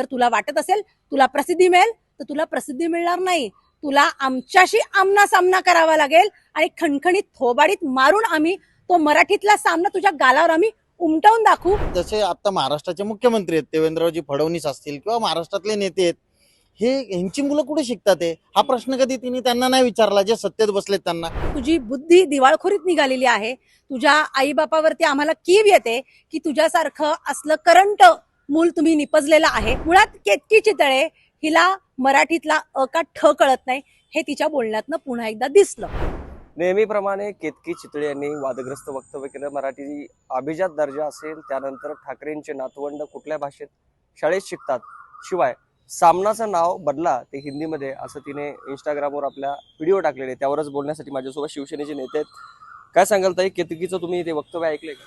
जर तुला वाटत असेल तुला प्रसिद्धी मिळेल तर तुला प्रसिद्धी मिळणार नाही. तुला आमच्याशी आमना सामना करावा लागेल आणि खणखणीत थोबाडीत मारून आम्ही तो मराठीतला सामना तुझ्या गालावर आम्ही उमटवून दाखवू. जसे आता महाराष्ट्राचे मुख्यमंत्री आहेत देवेंद्रजी फडणवीस असतील किंवा महाराष्ट्रातले नेते आहेत हे यांची मुलं कुठे शिकतात हे? हा प्रश्न कधी तिने त्यांना नाही विचारला जे सत्तेत बसलेत त्यांना? तुझी बुद्धी दिवाळखोरीत निघालेली आहे. तुझ्या आईबापावरती आम्हाला कीव येते की तुझ्यासारखं असलं करंट मूल तुम्ही निपजलेलं आहे. मुळात केतकी चितळे हिला मराठीतला अ का ठ कळत नाही हे तिच्या बोलण्यातनं पुन्हा एकदा दिसलं. नेहमीप्रमाणे केतकी चितळे यांनी वादग्रस्त वक्तव्य केलं. मराठी अभिजात दर्जा असेल त्यानंतर ठाकरेंचे नातवंड कुठल्या भाषेत शाळेत शिकतात? शिवाय सामनाचं नाव बदला ते हिंदीमध्ये असं तिने इंस्टाग्रामवर आपल्या व्हिडिओ टाकलेले. त्यावरच बोलण्यासाठी माझ्यासोबत शिवसेनेचे नेते आहेत. काय सांगाल ताई? केतकीचं तुम्ही ते वक्तव्य ऐकले का?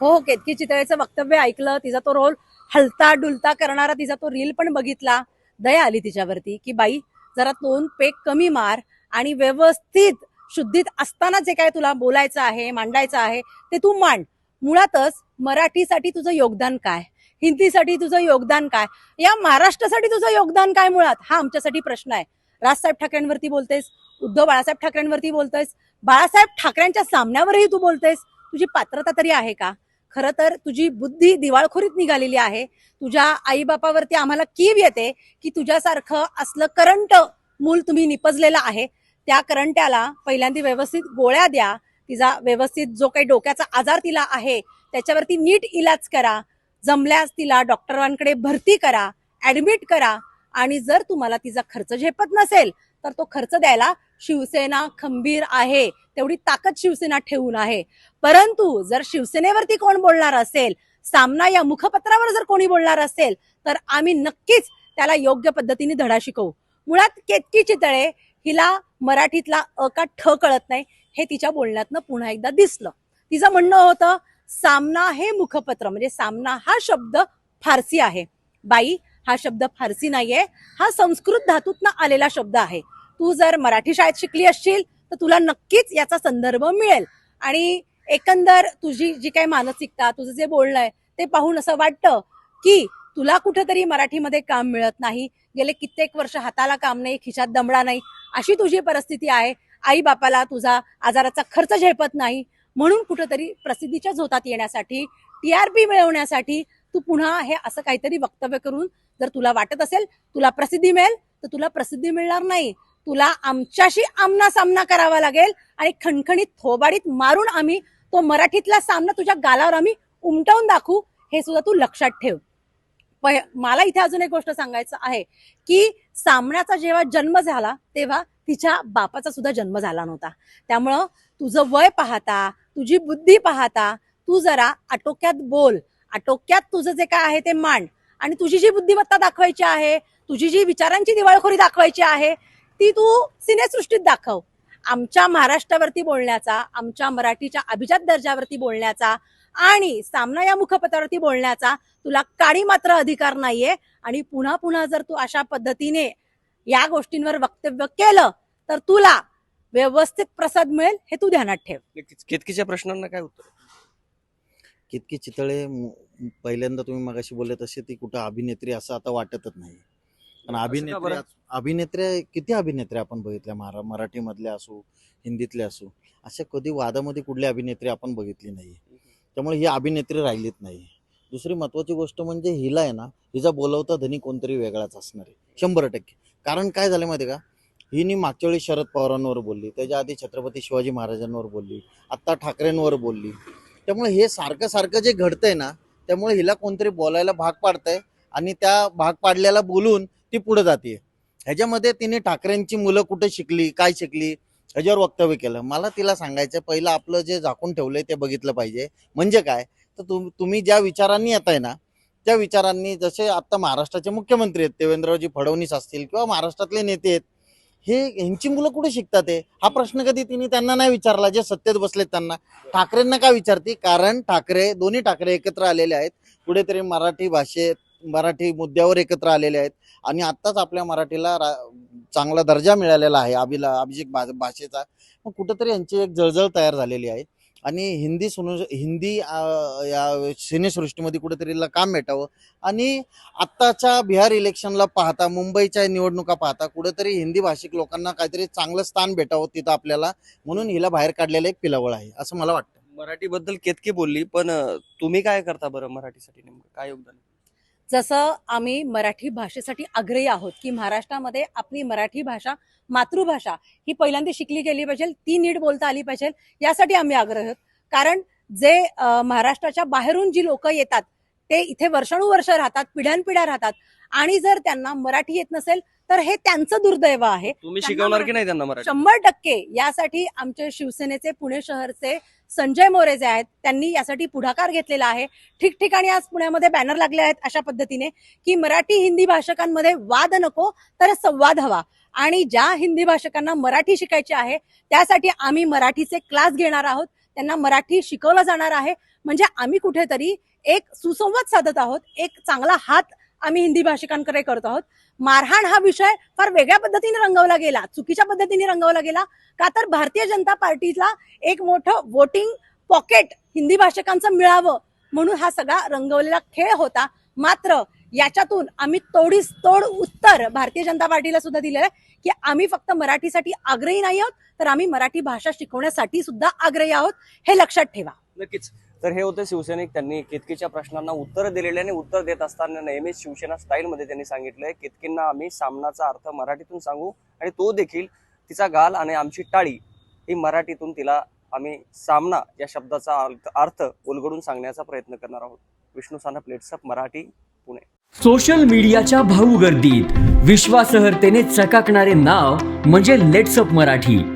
हो हो केतकी चितळेचं वक्तव्य ऐकलं. तिचा तो रोल हलता डुलता करणारा तिचा तो रील पण बघितला. दया आली तिच्यावरती की बाई जरा दोन पेक कमी मार आणि व्यवस्थित शुद्धीत असताना जे काय तुला बोलायचं आहे मांडायचं आहे ते तू मांड. मुळातच मराठीसाठी तुझं योगदान काय? हिंदीसाठी तुझं योगदान काय? या महाराष्ट्रासाठी तुझं योगदान काय मुळात? हा आमच्यासाठी प्रश्न आहे. राजसाहेब ठाकरेंवरती बोलतेस उद्धव बाळासाहेब ठाकरेंवरती बोलतेस बाळासाहेब ठाकरेंच्या सामन्यावरही तू बोलतेस. तुझी पात्रता तरी आहे का? खरं तर तुझी बुद्धी दिवाळखोरीत निघालेली आहे. तुझ्या आईबापावरती आम्हाला कीव येते की तुझ्यासारखं असलं करंट मूल तुम्ही निपजलेलं आहे. त्या करंट्याला पहिल्यांदा व्यवस्थित गोळ्या द्या. तिचा व्यवस्थित जो काही डोक्याचा आजार तिला आहे त्याच्यावरती नीट इलाज करा. जमल्यास तिला डॉक्टरांकडे भरती करा ऍडमिट करा आणि जर तुम्हाला तिचा खर्च झेपत नसेल तर तो खर्च द्यायला शिवसेना खंबीर आहे. तेवढी ताकद शिवसेना ठेवून आहे. परंतु जर शिवसेनेवरती कोण बोलणार असेल सामना या मुखपत्रावर जर कोणी बोलणार असेल तर आम्ही नक्कीच त्याला योग्य पद्धतीने धडा शिकवू. मुळात केतकी चितळे हिला मराठीतला अ का ठ कळत नाही हे तिच्या बोलण्यातनं पुन्हा एकदा दिसलं. तिचं म्हणणं होतं सामना हे मुखपत्र म्हणजे सामना हा शब्द फारसी आहे. बाई हा शब्द फारसी नाहीये हा संस्कृत धातूतनं आलेला शब्द आहे. तू जर मराठी शाळेत शिकली असशील तर तुला नक्कीच याचा संदर्भ मिळेल. आणि एकंदर तुझी जी काही मानसिकता तुझं जे बोलणं आहे ते पाहून असं वाटतं की तुला कुठेतरी मराठीमध्ये काम मिळत नाही. गेले कित्येक वर्ष हाताला काम नाही खिशात दमडा नाही. अशी तुझी परिस्थिती आहे. आई बापाला तुझा आजाराचा खर्च झेपत नाही. म्हणून कुठेतरी प्रसिद्धीच्या झोतात येण्यासाठी टी आर पी मिळवण्यासाठी तू पुन्हा हे असं काहीतरी वक्तव्य करून जर तुला वाटत असेल तुला प्रसिद्धी मिळेल तर तुला प्रसिद्धी मिळणार नाही. तुला आमच्याशी आमना सामना करावा लागेल. आणि खणखणीत थोबाडीत मारून आम्ही तो मराठीतला सामना तुझ्या गालावर आम्ही उमटवून दाखवू हे सुद्धा तू लक्षात ठेव. मला इथे अजून एक गोष्ट सांगायचं आहे की सामन्याचा जेव्हा जन्म झाला तेव्हा तिच्या बापाचा सुद्धा जन्म झाला नव्हता. त्यामुळं तुझं वय पाहता तुझी बुद्धी पाहता तू जरा आटोक्यात बोल. आटोक्यात तुझं जे काय आहे ते मांड. आणि तुझी जी बुद्धिमत्ता दाखवायची आहे तुझी जी विचारांची दिवाळखोरी दाखवायची आहे ती तू सिनेसृष्टीत दाखव. आमच्या महाराष्ट्रावरती बोलण्याचा आमच्या मराठीच्या अभिजात दर्जावरती बोलण्याचा आणि सामना या मुखपत्रावरती बोलण्याचा तुला काडी मात्र अधिकार नाहीये. आणि पुन्हा पुन्हा जर तू अशा पद्धतीने या गोष्टींवर वक्तव्य केलं तर तुला व्यवस्थित प्रसाद मिळेल हे तू ध्यानात ठेव. केतकीच्या प्रश्नांना काय उत्तर? कितकी चितळे पहिल्यांदा तुम्ही मगाशी बोलले तसे ती कुठं अभिनेत्री असं आता वाटतच नाही. पण का अभिनेत्री बरं? अभिनेत्रे किती अभिनेत्री आपण बघितल्या? महारा मराठीमधल्या असो हिंदीतले असो अशा कधी वादामध्ये कुठली अभिनेत्री आपण बघितली नाही त्यामुळे ही अभिनेत्री राहिलीच नाही दुसरी महत्वाची गोष्ट म्हणजे हिला आहे ना हिचा बोलवता धनी कोणतरी वेगळाच असणार आहे शंभर टक्के. कारण काय झालं माहिती का? हिने मागच्या वेळी शरद पवारांवर बोलली त्याच्या आधी छत्रपती शिवाजी महाराजांवर बोलली आत्ता ठाकरेंवर बोलली. त्यामुळे हे सारखं सारखं जे घडतंय ना त्यामुळे हिला कोणतरी बोलायला भाग पाडतंय आणि त्या भाग पाडल्याला बोलून ती पुढे जाते ह्याच्यामध्ये तिने ठाकरेंची मुलं कुठे शिकली काय शिकली ह्याच्यावर वक्तव्य केलं. मला तिला सांगायचं पहिलं आपलं जे झाकून ठेवलंय ते बघितलं पाहिजे. म्हणजे काय? तर तुम तुम्ही ज्या विचारांनी येताय ना त्या विचारांनी जसे आता महाराष्ट्राचे मुख्यमंत्री आहेत देवेंद्रजी फडणवीस असतील किंवा महाराष्ट्रातले नेते आहेत हे यांची मुलं कुठे शिकतात हे? हा प्रश्न कधी तिने त्यांना नाही विचारला जे सत्तेत बसलेत त्यांना? ठाकरेंना का विचारते? कारण ठाकरे दोन्ही ठाकरे एकत्र आलेले आहेत. कुठेतरी मराठी भाषेत मराठी मुद्द्यावर एकत्र आलेले आहेत. आणि आत्ताच आपल्या मराठीला रा- चांगला दर्जा मिळालेला आहे अभिला अभिषेक भा- भाषेचा. मग कुठंतरी यांची एक जळजळ तयार झालेली आहे. आणि हिंदी सुनु हिंदी या सिनेसृष्टीमध्ये कुठेतरीला काम भेटावं आणि आत्ताच्या बिहार इलेक्शनला पाहता मुंबईच्या निवडणुका पाहता कुठेतरी हिंदी भाषिक लोकांना काहीतरी चांगलं स्थान भेटावं तिथं आपल्याला म्हणून हिला बाहेर काढलेलं एक पिलावळ आहे असं मला वाटतं. मराठीबद्दल केतकी बोलली पण तुम्ही काय करता बरं मराठीसाठी नेमकं? काय योगदान जसं आम्ही मराठी भाषेसाठी आग्रही आहोत की महाराष्ट्रामध्ये आपली मराठी भाषा मातृभाषा ही पहिल्यांदा शिकली गेली पाहिजे ती नीट बोलता आली पाहिजे यासाठी आम्ही आग्रह आहोत. कारण जे महाराष्ट्राच्या बाहेरून जी लोक येतात ते इथे वर्षानुवर्ष राहतात पिढ्यानपिढ्या राहतात. आणि जर त्यांना मराठी येत नसेल तर हे त्यांचं दुर्दैव आहे. तुम्ही शिकवणार की नाही त्यांना मराठी? शंभर टक्के. यासाठी आमचे शिवसेनेचे पुणे शहरचे संजय मोरे जे आहेत त्यांनी यासाठी पुढाकार घेतलेला आहे. ठिकठिकाणी आज पुण्यामध्ये बॅनर लागले आहेत अशा पद्धतीने की मराठी हिंदी भाषकांमध्ये वाद नको तर संवाद हवा. आणि ज्या हिंदी भाषकांना मराठी शिकायची आहे त्यासाठी आम्ही मराठीचे क्लास घेणार आहोत. त्यांना मराठी शिकवलं जाणार आहे. म्हणजे आम्ही कुठेतरी एक सुसंवाद साधत आहोत एक चांगला हात आम्ही हिंदी भाषिकांकडे करत आहोत. मारहाण हा विषय फार वेगळ्या पद्धतीने रंगवला गेला. चुकीच्या पद्धतीने रंगवला गेला. का तर भारतीय जनता पार्टीला एक मोठं वोटिंग पॉकेट हिंदी भाषिकांचं मिळावं म्हणून हा सगळा रंगवलेला खेळ होता. मात्र याच्यातून आम्ही तोडीस तोड उत्तर भारतीय जनता पार्टीला सुद्धा दिलेलं आहे की आम्ही फक्त मराठीसाठी आग्रही नाही आहोत तर आम्ही मराठी भाषा शिकवण्यासाठी सुद्धा आग्रही आहोत. हे लक्षात ठेवा. नक्कीच. तर हे होते शिवसैनिक. त्यांनी केतकीच्या प्रश्नांना उत्तर दिलेले आणि उत्तर देत असताना नेहमीच शिवसेना स्टाईलमध्ये त्यांनी सांगितलंय केतकींना आम्ही सामनाचा अर्थ मराठीतून सांगू आणि तो देखील तिचा गाल आणि आमची टाळी ही मराठीतून तिला आम्ही सामना या शब्दाचा अर्थ- उलगडून सांगण्याचा प्रयत्न करणार आहोत. विष्णू साना प्लेट्सअप मराठी पुणे. सोशल मीडियाच्या भाऊ गर्दीत विश्वासार्हतेने चकाकणारे नाव म्हणजे लेट्सअप मराठी.